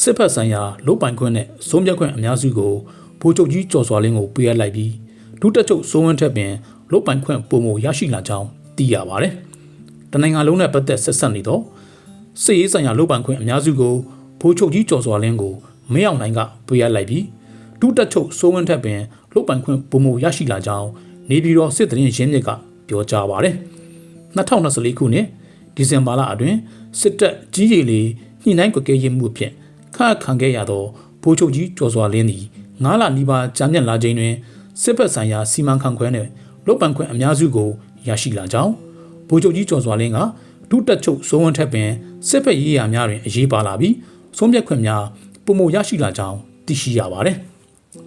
စစ်ဖက်ဆိုင်ရာလုတ်ပိုင်ခွင့်နဲ့စိုးမြတ်ခွင့်အများစုကိုဗိုလ်ချုပ်ကြီးကျော်စွာလင်းကိုပေးအပ်လိုက်ပြီးဒုတက်ချုပ်စိုးဝင်းထက်ပင်လုတ်ပိုင်ခွင့်ပုံမရရှိလာကြောင်းသိရပါတယ်။တနိုင်ငံလုံးနဲ့ပတ်သက်ဆက်ဆက်နေတော့စစ်ရေးဆိုင်ရာလုတ်ပိုင်ခွင့်အများစုကိုဗိုလ်ချုပ်ကြီးကျော်စွာလင်းကိုမရောက်နိုင်ကပေးအပ်လိုက်ပြီးဒုတက်ချုပ်စိုးဝင်းထက်ပင်လုတ်ပိုင်ခွင့်ပုံမရရှိလာကြောင်းနေပြည်တော်စစ်တရင်ရင်းမြစ်ကပြောကြားပါတယ်။2024ခုနှစ်ဒီဇင်ဘာလအတွင်းစစ်တပ်ကြီးကြီးလေးညှိနှိုင်းကွက်ကဲရေးမှုအဖြစ် ခန့်အပ်ခံခဲ့ရသောဗိုလ်ချုပ်ကြီးကျော်စွာလင်းသည်9လနီးပါးကြာမြင့်လာခြင်းတွင်စစ်ဘက်ဆိုင်ရာစီမံခန့်ခွဲနှင့်လုပ်ပန်ခွင့်အများစုကိုရရှိလာကြောင်းဗိုလ်ချုပ်ကြီးကျော်စွာလင်းကဒုတက်ချုပ်စိုးဝန်းထက်ပင်စစ်ဘက်ရေးရာများတွင်အရေးပါလာပြီးဆုံးဖြတ်ခွင့်များပုံမရရှိလာကြောင်းသိရှိရပါတယ်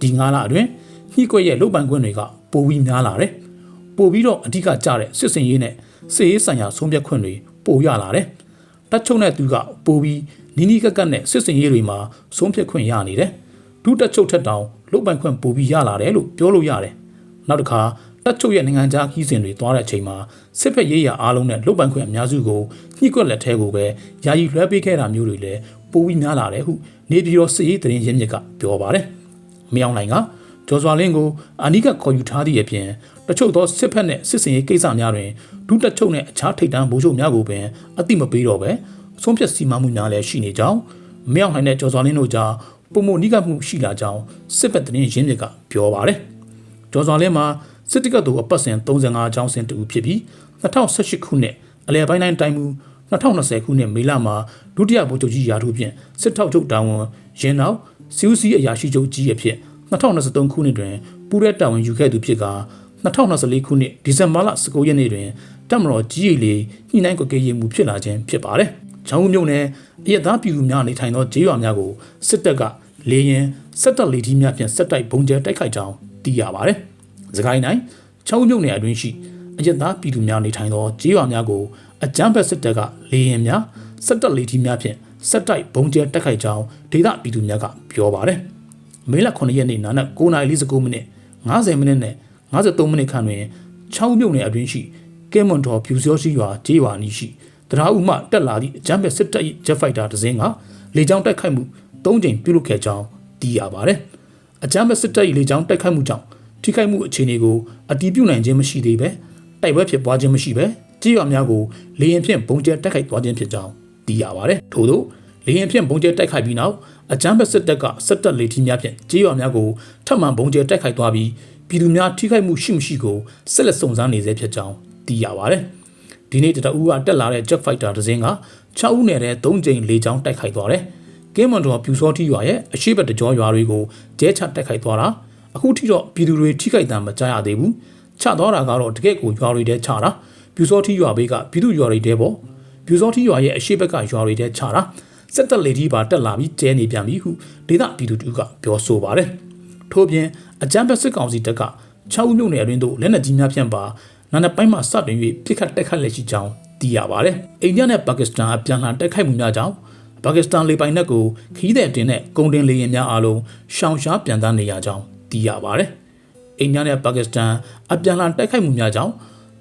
ဒီ9လအတွင်းညှိကွက်ရဲ့လုပ်ပန်ခွင့်တွေကပိုပြီးများလာတယ်ပိုပြီးတော့အဓိကကျတဲ့စစ်စင်ရေးနဲ့စစ်ရေးဆိုင်ရာဆုံးဖြတ်ခွင့်တွေပိုရလာတယ် တက်ချုပ်နဲ့သူကပိုပြီးနီးနီးကပ်ကပ်နဲ့စစ်စင်ရေးတွေမှာဆုံးဖြတ်ခွင့်ရနေတယ်ဒုတက်ချုပ်ထက်တောင်လုတ်ပိုင်ခွင့်ပိုပြီးရလာတယ်လို့ပြောလို့ရတယ်နောက်တစ်ခါတက်ချုပ်ရဲ့နိုင်ငံခြားခီးစဉ်တွေသွားတဲ့အချိန်မှာစစ်ဖက်ရေးရာအားလုံးနဲ့လုတ်ပိုင်ခွင့်အများစုကိုညှိကွက်လက်ထဲကိုပဲယာယီလွှဲပေးခဲ့တာမျိုးတွေလည်းပိုပြီးများလာတယ်ဟုနေပြည်တော်စစ်ရေးတရင်ရင်းမြစ်ကပြောပါတယ်မြောင်နိုင်က ကျော်စွာလင်းကိုအာနိကခေါ်ယူထားသည့်အပြင်တချို့သောစစ်ဖက်နဲ့စစ်စင်ရေးကိစ္စများတွင်ဒုတက်ချုပ်နဲ့အခြားထိပ်တန်းဗိုလ်ချုပ်များကိုပင်အတိမပေးတော့ပဲဆုံးဖြတ်စီမံမှုများလည်းရှိနေကြောင်းမြောင်နိုင်တဲ့ကျော်စွာလင်းတို့ကြားပုံမနိကမှုရှိလာကြောင်းစစ်ဖက်တရင်ရင်းမြစ်ကပြောပါတယ်ကျော်စွာလင်းမှာစစ်တပ်ကတူအပတ်စဉ်35အကြောင်းစင်တူဖြစ်ပြီး2018ခုနှစ်အလဲပိုင်းတိုင်းတိုင်းမူ2020ခုနှစ်မေလမှာဒုတိယဗိုလ်ချုပ်ကြီးရာထူးဖြင့်စစ်ထောက်ချုပ်တာဝန်ရင်းနောက်စီဦးစီးအရာရှိချုပ်ကြီးအဖြစ် 2023ခုနှစ်တွင်ပူးရဲတာဝန်ယူခဲ့သူဖြစ်ကာ2024ခုနှစ်ဒီဇင်ဘာလ19ရက်နေ့တွင်တပ်မတော်ကြီးရီလေးညှိနှိုင်းကွက်ကဲရေးမှုဖြစ်လာခြင်းဖြစ်ပါတယ်။ချောင်းဦးမြို့နယ်အရသားပြည်သူများနေထိုင်သောဂျေးရွာများကိုစစ်တပ်ကလေရင်စက်တပ်လေထီးများဖြင့်စစ်တိုက်ဘုံကျဲတိုက်ခိုက်ကြောင်းသိရပါတယ်။စကိုင်းတိုင်းချောင်းဦးမြို့နယ်အတွင်းရှိအရသားပြည်သူများနေထိုင်သောဂျေးရွာများကိုအကြမ်းဖက်စစ်တပ်ကလေရင်များစက်တပ်လေထီးများဖြင့်စစ်တိုက်ဘုံကျဲတိုက်ခိုက်ကြောင်းဒေသပြည်သူများကပြောပါတယ်။ မေလ9ရက်နေ့နာနက်9:49မိနစ်50မိနစ်နဲ့53မိနစ်ခန့်တွင်ချောင်းမြုံနယ်အတွင်းရှိကဲမွန်တော်ဖြူစောရှိရွာဂျေးရွာနီးရှိတရားဥမှတက်လာသည့်အကြမ်းဖက်စစ်တပ်၏ဂျက်ဖိုက်တာတစ်စင်းကလေကြောင်းတိုက်ခိုက်မှု၃ကြိမ်ပြုလုပ်ခဲ့ကြောင်းသိရပါတယ်။အကြမ်းဖက်စစ်တပ်၏လေကြောင်းတိုက်ခိုက်မှုကြောင့်ထိခိုက်မှုအခြေအနေကိုအတည်ပြုနိုင်ခြင်းမရှိသေးပဲတိုက်ပွဲဖြစ်ပွားခြင်းမရှိပဲကြေးရွာများကိုလေရင်ဖြင့်ဘုံကျဲတိုက်ခိုက်သွားခြင်းဖြစ်ကြောင်းသိရပါတယ်။ထို့သော လေရင်ဖြင့်ဘုံကျဲတိုက်ခိုက်ပြီးနောက်အကြမ်းဖက်စစ်တပ်ကစစ်တပ်လေထီးများဖြင့်ကြေးရွာများကိုထပ်မံဘုံကျဲတိုက်ခိုက်သွားပြီးပြည်သူများထိခိုက်မှုရှိမရှိကိုဆက်လက်စုံစမ်းနေဆဲဖြစ်ကြောင်းသိရပါတယ်။ဒီနေ့တတအူးကတက်လာတဲ့ Jet Fighter တစ်စင်းက6ဦးနယ်တဲ့3ကြိမ်4ချောင်းတိုက်ခိုက်သွားတယ်။ကင်းမွန်တော်ပြူစောတိရွာရဲ့အရှိတ်တကြောရွာတွေကိုကျဲချတိုက်ခိုက်သွားတာအခုထိတော့ပြည်သူတွေထိခိုက်တာမကြားရသေးဘူး။ချသွားတာကတော့တကယ့်ကိုရွာတွေတဲချတာပြူစောတိရွာဘေးကပြည်သူရွာတွေတဲပေါ့ပြူစောတိရွာရဲ့အရှိတ်ဘက်ကရွာတွေတဲချတာ စက်တက်လေဒီပါတက်လာပြီးကျဲနေပြန်ပြီဟုဒေသပြည်သူတူကပြောဆိုပါတယ်။ထို့ပြင်အကြမ်းဖက်စစ်ကောင်စီတပ်က6ဦးမြို့နယ်အတွင်းသို့လက်နက်ကြီးများဖြန့်ပါနာနယ်ပိုင်းမှာစတင်၍ပြစ်ခတ်တိုက်ခတ်လက်ရှိကြောင်းသိရပါတယ်။အိန္ဒိယနဲ့ပါကစ္စတန်အပြန်အလှန်တိုက်ခိုက်မှုများကြောင့်ပါကစ္စတန်လေပိုင်နက်ကိုခီးတဲ့တင်တဲ့ကုန်တင်လေယာဉ်များအားလုံးရှောင်ရှားပြန်သားနေရကြောင်းသိရပါတယ်။အိန္ဒိယနဲ့ပါကစ္စတန်အပြန်အလှန်တိုက်ခိုက်မှုများကြောင့်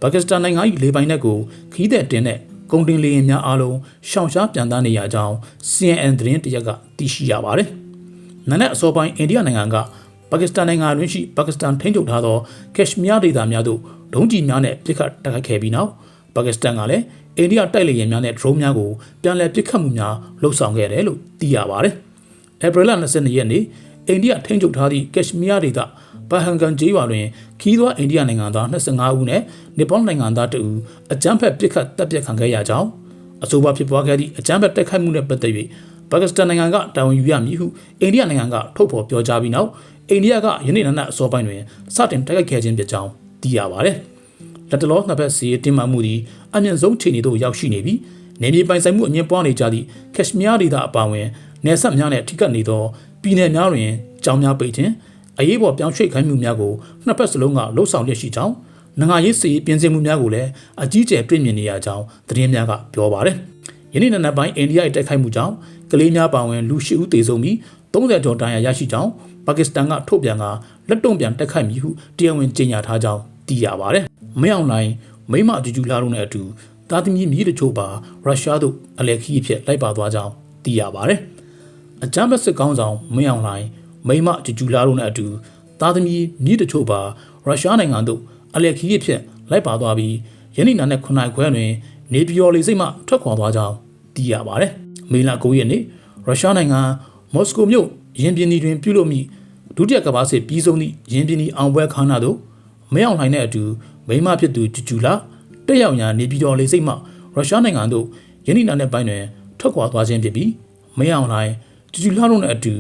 ပါကစ္စတန်နိုင်ငံ၏လေပိုင်နက်ကိုခီးတဲ့တင်တဲ့ ကုန်တင်လေယာဉ်များအားလုံးရှောင်ရှားပြန်သားနေရကြောင်း CNN သတင်းတရက်ကသိရှိရပါတယ်။နနက်အစောပိုင်းအိန္ဒိယနိုင်ငံကပါကစ္စတန်နိုင်ငံတွင်ရှိပါကစ္စတန်ထိန်းချုပ်ထားသောကက်ရှ်မီးယားဒေသများသို့ဒုံးကျည်များနဲ့ပစ်ခတ်တိုက်ခိုက်ခဲ့ပြီးနောက်ပါကစ္စတန်ကလည်းအိန္ဒိယတိုက်လေယာဉ်များနဲ့ drone များကိုပြန်လည်ပစ်ခတ်မှုများလှုပ်ဆောင်ခဲ့တယ်လို့သိရပါတယ်။ဧပြီလ22ရက်နေ့အိန္ဒိယထိန်းချုပ်ထားသည့်ကက်ရှ်မီးယားဒေသ ဘာဟန်ကန်ဂျေးရွာတွင်ခီးသွွားအိန္ဒိယနိုင်ငံသား25ဦးနဲ့နီပေါနိုင်ငံသား2ဦးအကြမ်းဖက်ပစ်ခတ်တပ်ပစ်ခံခဲ့ရကြောင်းအဆိုပါဖြစ်ပွားခဲ့သည့်အကြမ်းဖက်တိုက်ခိုက်မှုနဲ့ပတ်သက်၍ပါကစ္စတန်နိုင်ငံကတာဝန်ယူရမည်ဟုအိန္ဒိယနိုင်ငံကထုတ်ဖော်ပြောကြားပြီးနောက်အိန္ဒိယကယနေ့နနက်အစောပိုင်းတွင်စတင်တိုက်ခိုက်ခဲ့ခြင်းဖြစ်ကြောင်းသိရပါတယ်။လက်တလောနှစ်ဖက်စီတင်မှမှုသည်အမြင့်ဆုံးခြေအနေသို့ရောက်ရှိနေပြီးနေမြေပိုင်ဆိုင်မှုအငြင်းပွားနေကြသည့်ကက်ရှ်မီးယားဒေသအပါအဝင်နယ်စပ်များနဲ့ထိကပ်နေသောပြည်내များတွင်ကြောင်းများပိတ်ခြင်း အရေးပေါ်ပြောင်းရွှေ့ခိုင်းမှုများကိုနှစ်ဖက်စလုံးကလှုပ်ဆောင်လျက်ရှိကြောင်းနိုင်ငံရေးစီပြင်ဆင်မှုများကိုလည်းအကြီးအကျယ်တွေ့မြင်နေရကြောင်းသတင်းများကပြောပါတယ်။ယနေ့နံနက်ပိုင်းအိန္ဒိယရဲ့တိုက်ခိုက်မှုကြောင့်ကလေးများပါဝင်လူရှိဦးသေဆုံးပြီး30ကျော်ဒဏ်ရာရရှိကြောင်းပါကစ္စတန်ကထုတ်ပြန်ကလက်တုံ့ပြန်တိုက်ခိုက်မည်ဟုတရားဝင်ကြေညာထားကြောင်းသိရပါတယ်။မင်းအောင်လိုင်းမိမအတူတူလာတို့နဲ့အတူတာသမီမြေတချို့ပါရုရှားသို့အလက်ခီးဖြစ်လိုက်ပါသွားကြောင်းသိရပါတယ်။အကြမ်းဖက်စစ်ကောင်းဆောင်မင်းအောင်လိုင်း မိမအတူတူလာတို့နဲ့အတူတာသမီမြေတချို့ပါရုရှားနိုင်ငံသို့အလက်ခီးဖြစ်လိုက်ပါသွားပြီးယနေ့နာနဲ့9နိုင်ခွဲတွင် နေပြည်တော်လေစိတ်မှထွက်ခွာသွားကြောင်းသိရပါတယ်။မေလ9ရက်နေ့ရုရှားနိုင်ငံမော်စကိုမြို့ရင်ပြင်ဒီတွင်ပြုလုပ်မိဒုတိယကမ္ဘာစစ်ပြီးဆုံးသည့်ရင်ပြင်ဒီအောင်ပွဲခမ်းနားသို့မင်းအောင်လှိုင်နဲ့အတူမိမဖြစ်သူဂျူဂျူလာတက်ရောက်ညာနေပြည်တော်လေစိတ်မှရုရှားနိုင်ငံသို့ယနေ့နာနဲ့ပိုင်းတွင်ထွက်ခွာသွားခြင်းဖြစ်ပြီးမင်းအောင်လှိုင်ဂျူဂျူလာတို့နဲ့အတူ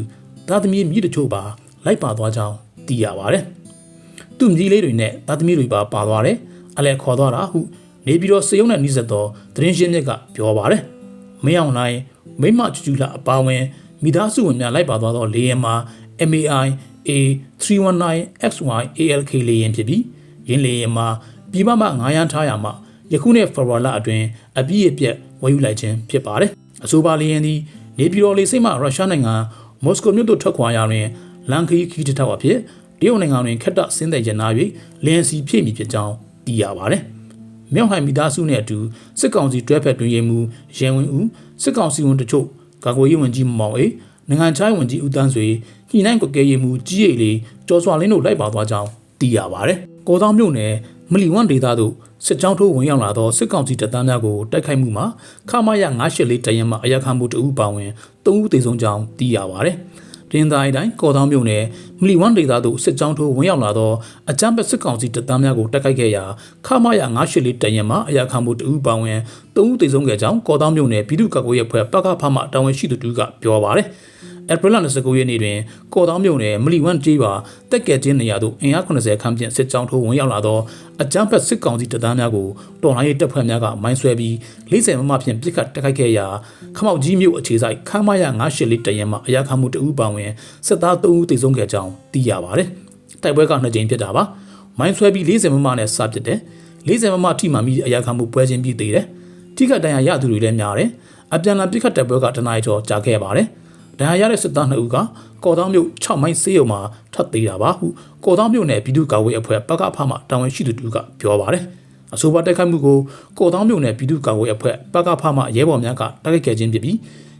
သားသမီးမိတချို့ပါလိုက်ပါသွားကြောင်းသိရပါတယ်။သူ့မြည်လေးတွေနဲ့သားသမီးတွေပါပါသွားတယ်။အလဲခေါ်သွားတာဟုနေပြည်တော်စေယုံနဲ့နှိစက်သောသတင်းရှင်းမြစ်ကပြောပါတယ်။မင်းအောင်လှိုင်မိမဂျူဂျူလာအပါဝင်မိသားစုဝင်များလိုက်ပါသွားသောလေယာဉ်မှာ MAI A319XY ALK လေယာဉ်ဖြစ်ပြီးယင်းလေယာဉ်မှာပြည်ပမှ9ရန်ထားရမှယခုနှစ်ဖေဖော်ဝါရီလအတွင်းအပြည့်အပြက်ဝယ်ယူလိုက်ခြင်းဖြစ်ပါတယ်။အဆိုပါလေယာဉ်သည်နေပြည်တော်လေဆိပ်မှရုရှားနိုင်ငံ မော်စကိုမြို့သို့ထွက်ခွာရာတွင်လန်ခီခီတထောက်အဖြစ်တရုတ်နိုင်ငံတွင်ခက်တဆင်းသက်ရနာ၍လင်းစီဖြည့်မိဖြစ်ကြောင်းသိရပါတယ်။မြောက်ဟန်မိသားစုနှင့်အတူစစ်ကောင်စီတွဲဖက်တွင်ရမှုရဲဝင်ဦးစစ်ကောင်စီဝန်တချို့ကာကွယ်ရေးဝန်ကြီးမောင်အေးနိုင်ငံခြားရေးဝန်ကြီးဦးတန်းဆွေညှိနှိုင်းကွက်ကဲရေးမှုကြီးရိတ်လေးကျော်စွာလင်းတို့လိုက်ပါသွားကြောင်းသိရပါတယ်။ကောသောင်းမြို့နယ် မလီဝမ်ဒေသသို့စစ်ကြောင်းထိုးဝင်ရောက်လာသောစစ်ကောင်စီတပ်သားများကိုတိုက်ခိုက်မှုမှာခမာရ984တရင်မှအရခံမှုတဦးပါဝင်3ဦးသေဆုံးကြောင်းသိရပါတယ်။တင်းသားတိုင်းကော်သောင်းမြို့နယ်မလီဝမ်ဒေသသို့စစ်ကြောင်းထိုးဝင်ရောက်လာသောအကြမ်းဖက်စစ်ကောင်စီတပ်သားများကိုတိုက်ခိုက်ခဲ့ရာခမာရ984တရင်မှအရခံမှုတဦးပါဝင်3ဦးသေဆုံးခဲ့ကြောင်းကော်သောင်းမြို့နယ်ပြည်သူ့ကာကွယ်ရေးအဖွဲ့ပကဖမှတာဝန်ရှိသူတို့ကပြောပါတ ယ်။ဧပြီလ29ရက်နေ့တွင်ကော်တောင်းမြို့နယ်မလီဝမ်ကျေးပါတက်ကဲချင်းနေရာသို့အင်အား80ခန်းဖြင့်စစ်ကြောင်းထိုးဝင်ရောက်လာသောအကြမ်းဖက်စစ်ကောင်စီတပ်သားများကိုတော်လှန်ရေးတပ်ဖွဲ့များကမိုင်းဆွဲပြီး40မမဖြင့်ပစ်ခတ်တိုက်ခိုက်ခဲ့ရာခမောက်ကြီးမြို့အခြေစိုက်ခမားရ984တရင်မှအရာခံမှုတဦးပါဝင်စစ်သား3ဦးသေဆုံးခဲ့ကြောင်းသိရပါတယ်။တိုက်ပွဲကနှစ်ကြိမ်ဖြစ်တာပါ။မိုင်းဆွဲပြီး40မမနဲ့စပစ်တယ်။40မမထိမှမိအရာခံမှုပွဲချင်းပြီးသေးတယ်။ထိခတ်တန်ရာရသူတွေလည်းများတယ်။အပြန်အလှန်ပစ်ခတ်တိုက်ပွဲကတနအီကျော်ကြာခဲ့ပါတယ်။ ဒဏ်ရာရတဲ့စစ်သား2ဦးကကော်တောင်းမြို့6မိုင်ဆေးရုံမှာထွက်သေးတာပါဟုကော်တောင်းမြို့နယ်ပြည်သူ့ကာကွယ်ရေးအဖွဲ့ပကဖမှတာဝန်ရှိသူတူကပြောပါတယ်အဆိုပါတိုက်ခိုက်မှုကိုကော်တောင်းမြို့နယ်ပြည်သူ့ကာကွယ်ရေးအဖွဲ့ပကဖမှရဲဘော်များကတိုက်ခိုက်ခဲ့ခြင်းဖြစ်ပြီး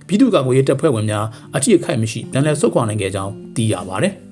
ပြည်သူ့ကာကွယ်ရေးတပ်ဖွဲ့ဝင်များအထိအခိုက်မရှိပြန်လည်ဆုတ်ခွာနိုင်ခဲ့ကြောင်းသိရပါတယ်